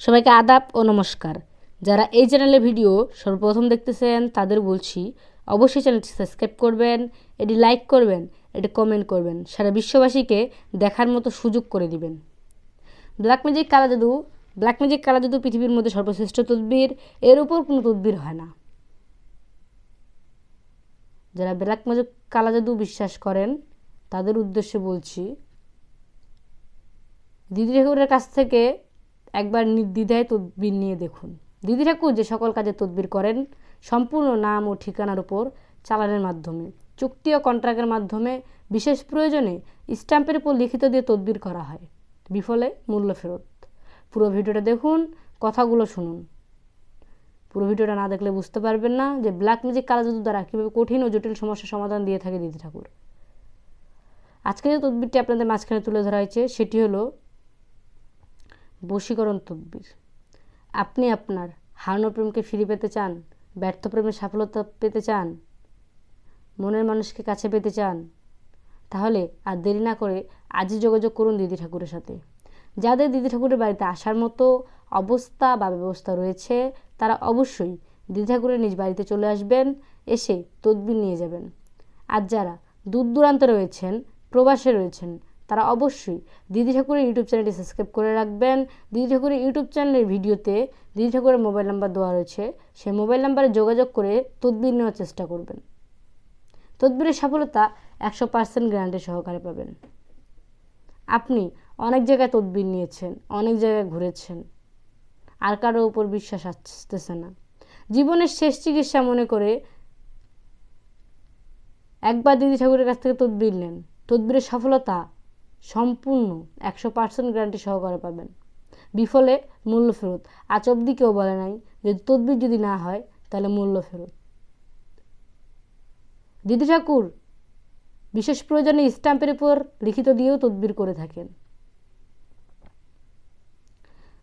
সবাইকে আদাব ও নমস্কার। যারা এই চ্যানেলে ভিডিও সর্বপ্রথম দেখতেছেন, তাদের বলছি, অবশ্যই চ্যানেলটি সাবস্ক্রাইব করবেন, এটি লাইক করবেন, এটি কমেন্ট করবেন, সারা বিশ্ববাসীকে দেখার মতো সুযোগ করে দিবেন। ব্ল্যাক ম্যাজিক কালা জাদু, ব্ল্যাক ম্যাজিক কালা জাদু পৃথিবীর মধ্যে সর্বশ্রেষ্ঠ তদবির, এর উপর কোনো তদবির হয় না। যারা ব্ল্যাক ম্যাজিক কালা জাদু বিশ্বাস করেন, তাদের উদ্দেশ্যে বলছি, দিদি ঠাকুরের কাছ থেকে একবার নির্দ্বিধায় তদবির নিয়ে দেখুন। দিদি ঠাকুর যে সকল কাজে তদবির করেন, সম্পূর্ণ নাম ও ঠিকানার উপর চালানের মাধ্যমে, চুক্তি ও কন্ট্রাক্টের মাধ্যমে বিশেষ প্রয়োজনে স্ট্যাম্পের উপর লিখিত দিয়ে তদবির করা হয়। বিফলে মূল্য ফেরত। পুরো ভিডিওটা দেখুন, কথাগুলো শুনুন। পুরো ভিডিওটা না দেখলে বুঝতে পারবেন না যে ব্ল্যাক ম্যাজিক কালা জাদু দ্বারা কীভাবে কঠিন ও জটিল সমস্যার সমাধান দিয়ে থাকে দিদি ঠাকুর। আজকে যে তদবিরটি আপনাদের মাঝখানে তুলে ধরা হয়েছে, সেটি হলো বশীকরণ তদবির। আপনি আপনার হারানো প্রেমকে ফিরে পেতে চান? ব্যর্থ প্রেমে সফলতা পেতে চান? মনের মানুষকে কাছে পেতে চান? তাহলে আর দেরি না করে আজই যোগাযোগ করুন দিদি ঠাকুরের সাথে। যাদের দিদি ঠাকুরের বাড়িতে আসার মতো অবস্থা বা ব্যবস্থা রয়েছে, তারা অবশ্যই দিদি ঠাকুরের নিজ বাড়িতে চলে আসবেন, এসে তদবির নিয়ে যাবেন। আর যারা দূর দূরান্তে রয়েছেন, প্রবাসে রয়েছেন তারা অবশ্যই দিদি ঠাকুরের ইউটিউব চ্যানেলটি সাবস্ক্রাইব করে রাখবেন। দিদি ঠাকুরের ইউটিউব চ্যানেলের ভিডিওতে দিদি ঠাকুরের মোবাইল নাম্বার দেওয়া রয়েছে। সেই মোবাইল নাম্বারে যোগাযোগ করে তদবির নেওয়ার চেষ্টা করবেন। তদবিরের সফলতা একশো পার্সেন্ট গ্যারান্টি সহকারে পাবেন। আপনি অনেক জায়গায় তদবির নিয়েছেন, অনেক জায়গায় ঘুরেছেন। আর কারও উপর বিশ্বাস আসতেছে না। জীবনের শেষ চিকিৎসা মনে করে একবার দিদি ঠাকুরের কাছ থেকে তদবির নেন। তদবিরের সফলতা সম্পূর্ণ একশো পার্সেন্ট গ্যারান্টি সহকারে পাবেন। বিফলে মূল্য ফেরত। আজ অব্দি কেউ বলে নাই যে তদবির যদি না হয়, তাহলে মূল্য ফেরত। দিদি ঠাকুর, বিশেষ প্রয়োজনে স্ট্যাম্পের উপর লিখিত দিয়েও তদবির করে থাকেন।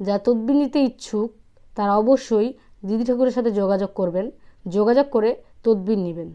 যা তদবির নিতে ইচ্ছুক, তারা অবশ্যই দিদি ঠাকুরের সাথে যোগাযোগ করবেন। যোগাযোগ করে তদবির নেবেন।